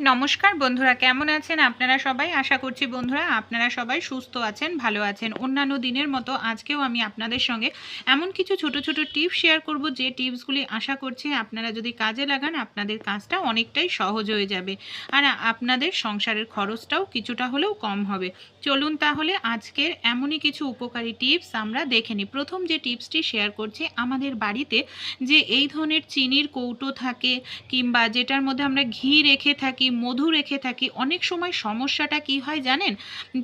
নমস্কার বন্ধুরা, কেমন আছেন আপনারা সবাই? আশা করছি বন্ধুরা আপনারা সবাই সুস্থ আছেন, ভালো আছেন। অন্যান্য দিনের মতো আজকেও আমি আপনাদের সঙ্গে এমন কিছু ছোট ছোট টিপস শেয়ার করব যে টিপসগুলি আশা করছি আপনারা যদি কাজে লাগান, আপনাদের কাজটা অনেকটাই সহজ হয়ে যাবে। আর আপনাদের সংসারের খরচটাও কিছুটা হলেও কম হবে। চলুন তাহলে আজকের এমনই কিছু উপকারী টিপস আমরা দেখে নিই। প্রথম যে টিপসটি শেয়ার করছি আমাদের বাড়িতে যে এই ধরনের চিনির কৌটো থাকে কিংবা যেটার মধ্যে আমরা ঘি রেখে থাকি মধু রেখে থাকি অনেক সময় সমস্যাটা কি হয় জানেন?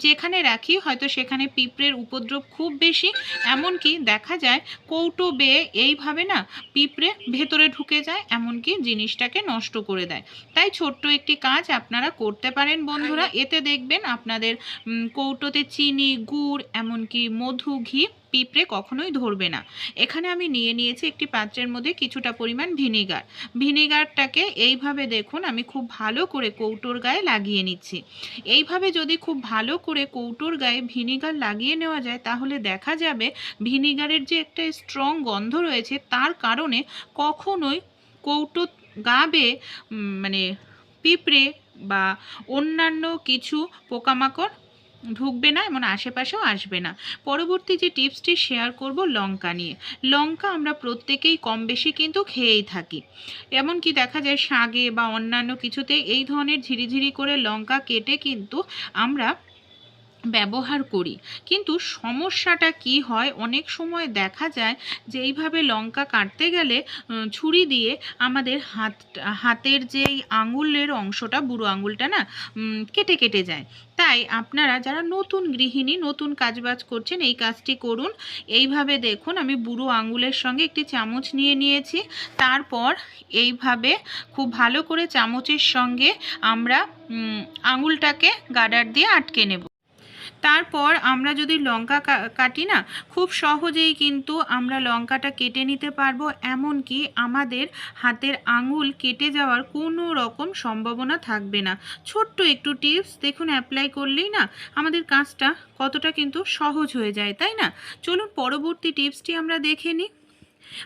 যেখানে রাখি হয়তো সেখানে পিঁপড়ের উপদ্রব খুব বেশি এমনকি দেখা যায় কৌটো বেয়ে এইভাবে না পিঁপড়ে ভেতরে ঢুকে যায় এমনকি জিনিসটাকে নষ্ট করে দেয়। তাই ছোট্ট একটি কাজ আপনারা করতে পারেন বন্ধুরা। এতে দেখবেন আপনাদের কৌটোতে চিনি, গুড়, এমনকি মধু, ঘি পিঁপড়ে কখনোই ধরবে না। এখানে আমি নিয়ে নিয়েছি একটি পাত্রের মধ্যে কিছুটা পরিমাণ ভিনিগার। ভিনিগারটাকে এইভাবে দেখুন, আমি খুব ভালো করে কৌটোর গায়ে লাগিয়ে নিচ্ছি। এইভাবে যদি খুব ভালো করে কৌটোর গায়ে ভিনিগার লাগিয়ে নেওয়া যায়, তাহলে দেখা যাবে ভিনিগারের যে একটা স্ট্রং গন্ধ রয়েছে, তার কারণে কখনোই কৌটো গাবে মানে পিঁপড়ে বা অন্যান্য কিছু পোকামাকড় ঢুকবে না এমন আশেপাশেও আসবে না। পরবর্তী যে টিপসটি শেয়ার করব লঙ্কা নিয়ে। লঙ্কা আমরা প্রত্যেকেই কম বেশি কিন্তু খেয়েই থাকি। এমন কি দেখা যায় শাগে বা অন্যান্য কিছুতে এই ধরনের ঝিরিঝিরি করে লঙ্কা কেটে কিন্তু আমরা ব্যবহার করি। কিন্তু সমস্যাটা কি হয়? অনেক সময় দেখা যায় যে এইভাবে লঙ্কা কাটতে গেলে ছুরি দিয়ে আমাদের হাত, হাতের যেই আঙুলের অংশটা, বুড়ো আঙুলটা না কেটে কেটে যায়। তাই আপনারা যারা নতুন গৃহিণী, নতুন কাজবাজ করছেন, এই কাজটি করুন। এইভাবে দেখুন, আমি বুড়ো আঙুলের সঙ্গে একটি চামচ নিয়ে নিয়েছি। তারপর এইভাবে খুব ভালো করে চামচের সঙ্গে আমরা আঙুলটাকে গার্ডার দিয়ে আটকে নেব। তারপর আমরা যদি লঙ্কা কাটি না, খুব সহজেই কিন্তু আমরা লঙ্কাটা কেটে নিতে পারব। এমনকি আমাদের হাতের আঙুল কেটে যাওয়ার কোনো রকম সম্ভাবনা থাকবে না। ছোট্ট একটু টিপস দেখুন, অ্যাপ্লাই করলেই না আমাদের কাজটা কতটা কিন্তু সহজ হয়ে যায়, তাই না? চলুন পরবর্তী টিপসটি আমরা দেখে নিই।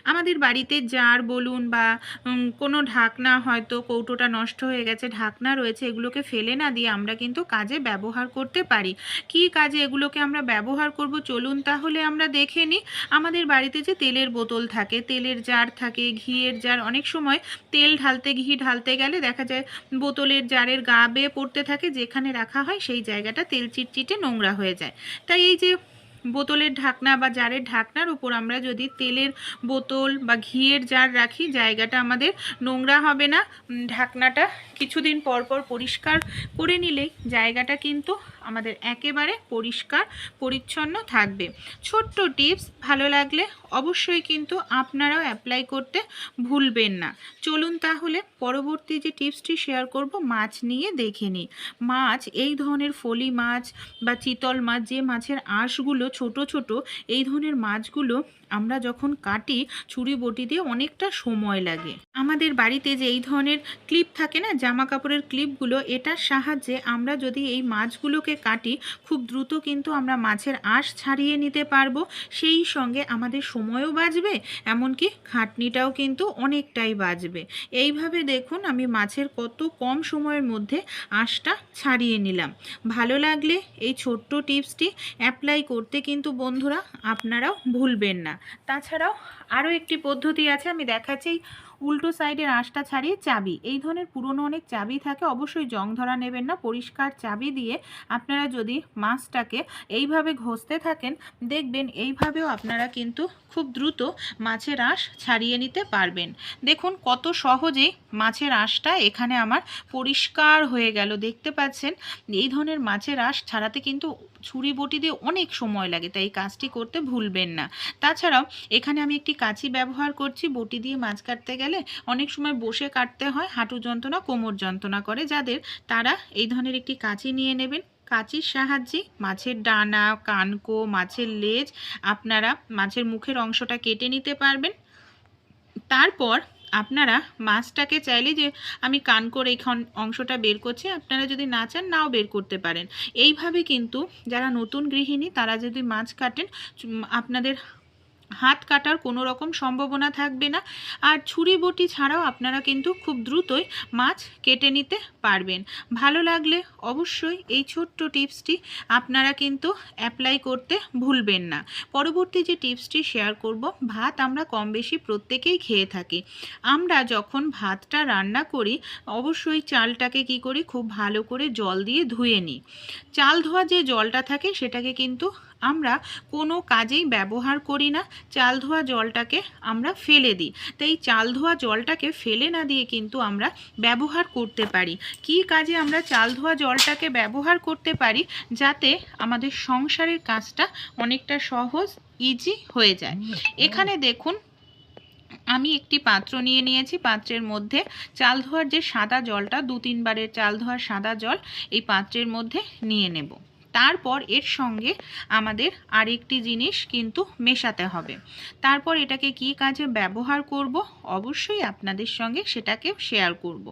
আমাদের বাড়িতে জার বলুন বা কোনো ঢাকনা হয়তো কৌটোটা নষ্ট হয়ে গেছে, ঢাকনা রয়েছে, এগুলোকে ফেলে না দিয়ে আমরা কিন্তু কাজে ব্যবহার করতে পারি। কী কাজে এগুলোকে আমরা ব্যবহার করব? চলুন তাহলে আমরা দেখে নিই। আমাদের বাড়িতে যে তেলের বোতল থাকে, তেলের জার থাকে, ঘিয়ের জার, অনেক সময় তেল ঢালতে, ঘি ঢালতে গেলে দেখা যায় বোতলের জারের গা বেয়ে পড়তে থাকে, যেখানে রাখা হয় সেই জায়গাটা তেল চিটচিটে নোংরা হয়ে যায়। তাই এই যে বোতলের ঢাকনা বা জারের ঢাকনার উপর আমরা যদি তেলের বোতল বা ঘিয়ের জার রাখি, জায়গাটা আমাদের নোংরা হবে না। ঢাকনাটা কিছুদিন পর পর পরিষ্কার করে নিলেই জায়গাটা কিন্তু আমাদের একেবারে পরিষ্কার, পরিচ্ছন্ন থাকবে। ছোট্ট টিপস ভালো লাগলে অবশ্যই কিন্তু আপনারাও অ্যাপ্লাই করতে ভুলবেন না। চলুন তাহলে পরবর্তী যে টিপসটি শেয়ার করব, মাছ নিয়ে দেখে নিই। মাছ, এই ধরনের ফলি মাছ বা চিতল মাছ, যে মাছের আঁশগুলো ছোট ছোট, এই ধরনের মাছগুলো আমরা যখন কাটি, ছুরি, বটি দিয়ে অনেকটা সময় লাগে। আমাদের বাড়িতে যে এই ধরনের ক্লিপ থাকে না জামা কাপড়ের ক্লিপগুলো এটার সাহায্যে আমরা যদি এই মাছগুলোকে কাটি খুব দ্রুত কিন্তু আমরা মাছের আঁশ ছাড়িয়ে নিতে পারব। সেই সঙ্গে আমাদের সময়ও বাঁচবে, এমনকি খাটনিটাও কিন্তু অনেকটাই বাঁচবে। এইভাবে দেখুন আমি মাছের কত কম সময়ের মধ্যে আঁশটা ছাড়িয়ে নিলাম। ভালো লাগলে এই ছোট্ট টিপসটি অ্যাপ্লাই করতে কিন্তু বন্ধুরা আপনারাও ভুলবেন না। তাছাড়াও আরও একটি পদ্ধতি আছে, আমি দেখাচ্ছি উল্টো সাইডের আঁশটা ছাড়িয়ে চাবি। এই ধরনের পুরনো অনেক চাবি থাকে, অবশ্যই জং ধরা নেবেন না, পরিষ্কার চাবি দিয়ে আপনারা যদি মাছটাকে এইভাবে ঘষতে থাকেন, দেখবেন এইভাবেও আপনারা কিন্তু খুব দ্রুত মাছের আঁশ ছাড়িয়ে নিতে পারবেন। দেখুন কত সহজেই মাছের আঁশটা এখানে আমার পরিষ্কার হয়ে গেল। দেখতে পাচ্ছেন, এই ধরনের মাছের আঁশ ছাড়াতে কিন্তু ছুরি বটি দিয়ে অনেক সময় লাগে, তাই এই কাজটি করতে ভুলবেন না। তাছাড়াও এখানে আমি একটি কাঁচি ব্যবহার করছি, বটি দিয়ে মাছ কাটতে গেলে অনেক সময় বসে কাটতে হয়, হাঁটু যন্ত্রণা, কোমর যন্ত্রণা করে, যাদের তারা এই ধরনের একটি কাঁচি নিয়ে নেবেন। কাঁচির সাহায্যে মাছের ডানা, কানকো, মাছের লেজ, আপনারা মাছের মুখের অংশটা কেটে নিতে পারবেন। তারপর আপনারা মাছটাকে চাইলে যে আমি কান করে এই খন- অংশটা বের করছি, আপনারা যদি না চান নাও বের করতে পারেন। এইভাবে কিন্তু যারা নতুন গৃহিণী, তারা যদি মাছ কাটেন আপনাদের হাত কাটার কোনো রকম সম্ভাবনা থাকবে না। আর ছুরি বটি ছাড়াও আপনারা কিন্তু খুব দ্রুতই মাছ কেটে নিতে পারবেন। ভালো লাগলে অবশ্যই এই ছোট্ট টিপসটি আপনারা কিন্তু অ্যাপ্লাই করতে ভুলবেন না। পরবর্তী যে টিপসটি শেয়ার করব, ভাত আমরা কম বেশি প্রত্যেকেই খেয়ে থাকি। আমরা যখন ভাতটা রান্না করি, অবশ্যই চালটাকে কি করি, খুব ভালো করে জল দিয়ে ধুয়ে নিই। চাল ধোয়া যে জলটা থাকে, সেটাকে কিন্তু আমরা কোনো কাজেই ব্যবহার করি না। চাল ধোয়া জলটাকে আমরা ফেলে দিই। তো এই চাল ধোয়া জলটাকে ফেলে না দিয়ে কিন্তু আমরা ব্যবহার করতে পারি। কী কাজে আমরা চাল ধোয়া জলটাকে ব্যবহার করতে পারি? যাতে আমাদের সংসারের কাজটা অনেকটা সহজ ইজি হয়ে যায়। এখানে দেখুন, আমি একটি পাত্র নিয়ে নিয়েছি। পাত্রের মধ্যে চাল ধোয়ার যে সাদা জলটা দু তিনবারের চাল ধোয়ার সাদা জল এই পাত্রের মধ্যে নিয়ে নেব। তারপর এর সঙ্গে আমাদের আরেকটি জিনিস কিন্তু মেশাতে হবে। তারপর এটাকে কি কাজে ব্যবহার করব? অবশ্যই আপনাদের সঙ্গে সেটাকে শেয়ার করব।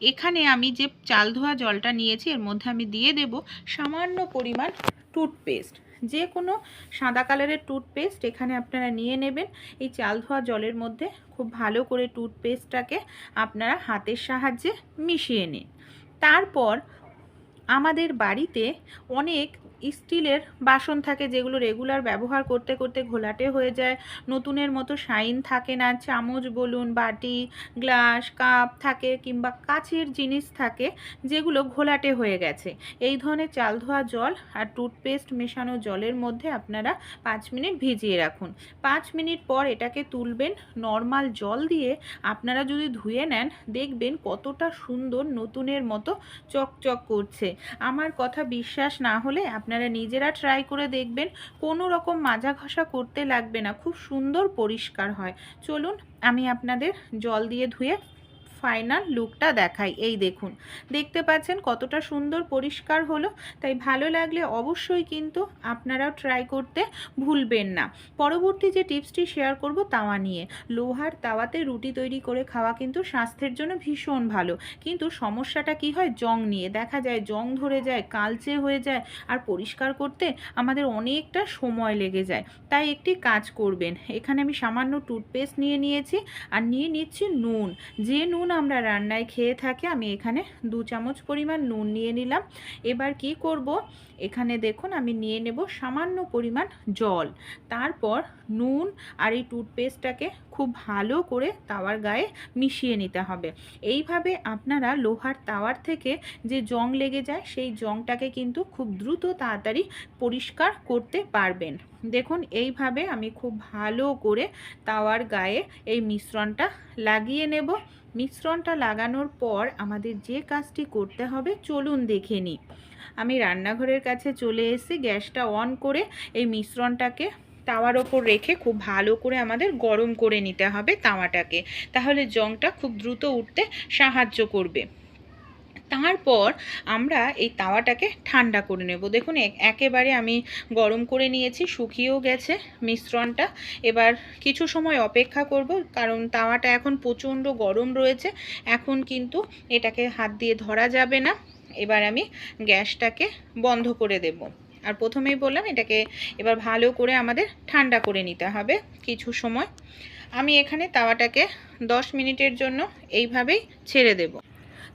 এখানে আমি যে চাল ধোয়া জলটা নিয়েছি, এর মধ্যে আমি দিয়ে দেব সামান্য পরিমাণ টুথপেস্ট যে কোনো সাদা কালারের টুথপেস্ট এখানে আপনারা নিয়ে নেবেন। এই চাল ধোয়া জলের মধ্যে খুব ভালো করে টুথপেস্টটাকে আপনারা হাতের সাহায্যে মিশিয়ে নিন। তারপর আমাদের বাড়িতে অনেক স্টিলের বাসন থাকে যেগুলো রেগুলার ব্যবহার করতে করতে ঘোলাটে হয়ে যায়। নতুনের মতো শাইন থাকে না, চামচ বলুন, বাটি, গ্লাস, কাপ থাকে কিংবা কাচের জিনিস থাকে যেগুলো ঘোলাটে হয়ে গেছে। এই ধরনের চাল ধোয়া জল আর টুথপেস্ট মেশানো জলের মধ্যে আপনারা পাঁচ মিনিট ভিজিয়ে রাখুন। পাঁচ মিনিট পর এটাকে তুলবেন নর্মাল জল দিয়ে আপনারা যদি ধুয়ে নেন, দেখবেন কতটা সুন্দর নতুনের মতো চকচক করছে। আমার কথা বিশ্বাস না হলে আপনারা নিজেরা ট্রাই করে দেখবেন, কোনো রকম মাজা ঘষা করতে লাগবে না, খুব সুন্দর পরিষ্কার হয়। চলুন, আমি আপনাদের জল দিয়ে ধুয়ে ফাইনাল লুকটা দেখাই। এই দেখুন, দেখতে পাচ্ছেন কতটা সুন্দর পরিষ্কার হলো। তাই ভালো লাগলে অবশ্যই কিন্তু আপনারাও ট্রাই করতে ভুলবেন না। পরবর্তী যে টিপসটি শেয়ার করব তাওয়া নিয়ে। লোহার তাওয়াতে রুটি তৈরি করে খাওয়া কিন্তু স্বাস্থ্যের জন্য ভীষণ ভালো। কিন্তু সমস্যাটা কি হয়? জং নিয়ে। দেখা যায় জং ধরে যায়, কালচে হয়ে যায় আর পরিষ্কার করতে আমাদের অনেকটা সময় লেগে যায়। তাই একটি কাজ করবেন। এখানে আমি সামান্য টুথপেস্ট নিয়ে নিয়েছি আর নিয়ে নিচ্ছি নুন। যে নুন আমরা রান্নায় খেয়ে থাকি। আমি এখানে দু চামচ পরিমাণ নুন নিয়ে নিলাম। এবার কি করব? এখানে দেখুন, আমি নিয়ে নেব সামান্য পরিমাণ জল। তারপর নুন আর এই টুথপেস্টটাকে খুব ভালো করে তাওয়ার গায়ে মিশিয়ে নিতে হবে। এইভাবে আপনারা লোহার তাওয়ার থেকে যে জং লেগে যায়, সেই জংটাকে কিন্তু খুব দ্রুত তাড়াতাড়ি পরিষ্কার করতে পারবেন। দেখুন, এইভাবে আমি খুব ভালো করে তাওয়ার গায়ে এই মিশ্রণটা লাগিয়ে নেব। মিশ্রণটা লাগানোর পর আমাদের যে কাজটি করতে হবে, চলুন দেখে নিই। আমি রান্নাঘরের কাছে চলে এসে গ্যাসটা অন করে এই মিশ্রণটাকে তাওয়ার ওপর রেখে খুব ভালো করে আমাদের গরম করে নিতে হবে তাওয়াটাকে। তাহলে জংটা খুব দ্রুত উঠতে সাহায্য করবে। তারপর আমরা এই তাওয়াটাকে ঠান্ডা করে নেব। দেখুন একেবারে আমি গরম করে নিয়েছি, শুকিয়েও গেছে মিশ্রণটা। এবার কিছু সময় অপেক্ষা করব, কারণ তাওয়াটা এখন প্রচণ্ড গরম রয়েছে। এখন কিন্তু এটাকে হাত দিয়ে ধরা যাবে না। এবার আমি গ্যাসটাকে বন্ধ করে দেব। আর প্রথমেই বললাম, এটাকে এবার ভালো করে আমাদের ঠান্ডা করে নিতে হবে কিছু সময়। আমি এখানে তাওয়াটাকে দশ মিনিটের জন্য এইভাবেই ছেড়ে দেব।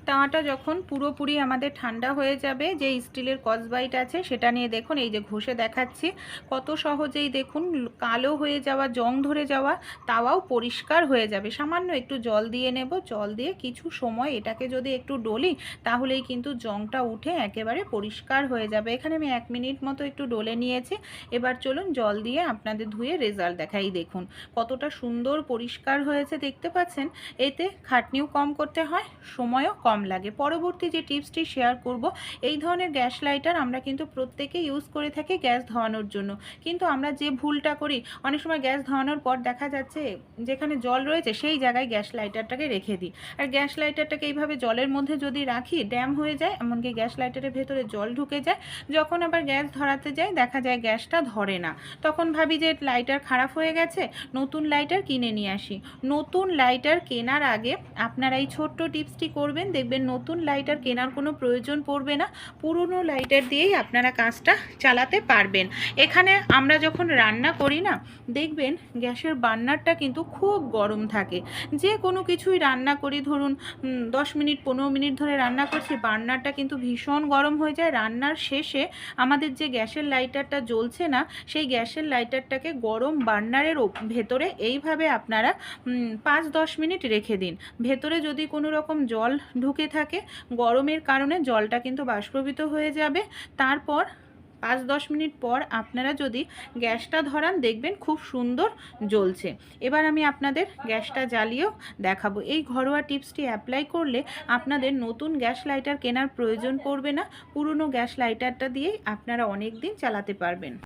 তাওয়াটা যখন পুরোপুরি আমাদের ঠান্ডা হয়ে যাবে, যে স্টিলের কসবাইট আছে সেটা নিয়ে দেখুন, এই যে ঘষে দেখাচ্ছি, কত সহজেই দেখুন, কালো হয়ে যাওয়া, জং ধরে যাওয়া তাওয়াও পরিষ্কার হয়ে যাবে। সামান্য একটু জল দিয়ে নেব, জল দিয়ে কিছু সময় এটাকে যদি একটু ডলি, তাহলেই কিন্তু জংটা উঠে একেবারে পরিষ্কার হয়ে যাবে। এখানে আমি এক মিনিট মতো একটু ডলে নিয়েছি, এবার চলুন জল দিয়ে আপনাদের ধুয়ে রেজাল্ট দেখাই দেখুন। কতটা সুন্দর পরিষ্কার হয়েছে, দেখতে পাচ্ছেন? এতে খাটনিও কম করতে হয়, সময়ও কম কম লাগে। পরবর্তী যে টিপসটি শেয়ার করব, এই ধরনের গ্যাস লাইটার আমরা কিন্তু প্রত্যেকে ইউজ করে থাকি গ্যাস ধোয়ানোর জন্য। কিন্তু আমরা যে ভুলটা করি, অনেক সময় গ্যাস ধোয়ানোর পর দেখা যাচ্ছে যেখানে জল রয়েছে, সেই জায়গায় গ্যাস লাইটারটাকে রেখে দিই। আর গ্যাস লাইটারটাকে এইভাবে জলের মধ্যে যদি রাখি, ড্যাম হয়ে যায়, এমনকি গ্যাস লাইটারের ভেতরে জল ঢুকে যায়, যখন আবার গ্যাস ধরাতে যাই, দেখা যায় গ্যাসটা ধরে না। তখন ভাবি যে লাইটার খারাপ হয়ে গেছে, নতুন লাইটার কিনে নিয়ে আসি। নতুন লাইটার কেনার আগে আপনারা এই ছোট্ট টিপসটি করবেন, দেখবেন দেখবেন নতুন লাইটার কেনার কোনো প্রয়োজন পড়বে না। পুরনো লাইটার দিয়েই আপনারা কাজটা চালাতে পারবেন। এখানে আমরা যখন রান্না করি না, দেখবেন গ্যাসের বার্নারটা কিন্তু খুব গরম থাকে। যে কোনো কিছুই রান্না করি, ধরুন দশ মিনিট, পনেরো মিনিট ধরে রান্না করছি, বার্নারটা কিন্তু ভীষণ গরম হয়ে যায়। রান্নার শেষে আমাদের যে গ্যাসের লাইটারটা জ্বলছে না, সেই গ্যাসের লাইটারটাকে গরম বার্নারের ভেতরে এইভাবে আপনারা পাঁচ দশ মিনিট রেখে দিন। ভেতরে যদি কোনো রকম জল ঢুকে থাকে। গরমের কারণে জলটা কিন্তু বাষ্পীভূত হয়ে যাবে। তারপর পাঁচ দশ মিনিট পর আপনারা যদি গ্যাসটা ধরান, দেখবেন খুব সুন্দর জ্বলছে। এবার আমি আপনাদের গ্যাসটা জ্বালিয়েও দেখাবো। এই ঘরোয়া টিপসটি অ্যাপ্লাই করলে আপনাদের নতুন গ্যাস লাইটার কেনার প্রয়োজন পড়বে না। পুরনো গ্যাস লাইটারটা দিয়েই আপনারা অনেক দিন চালাতে পারবেন।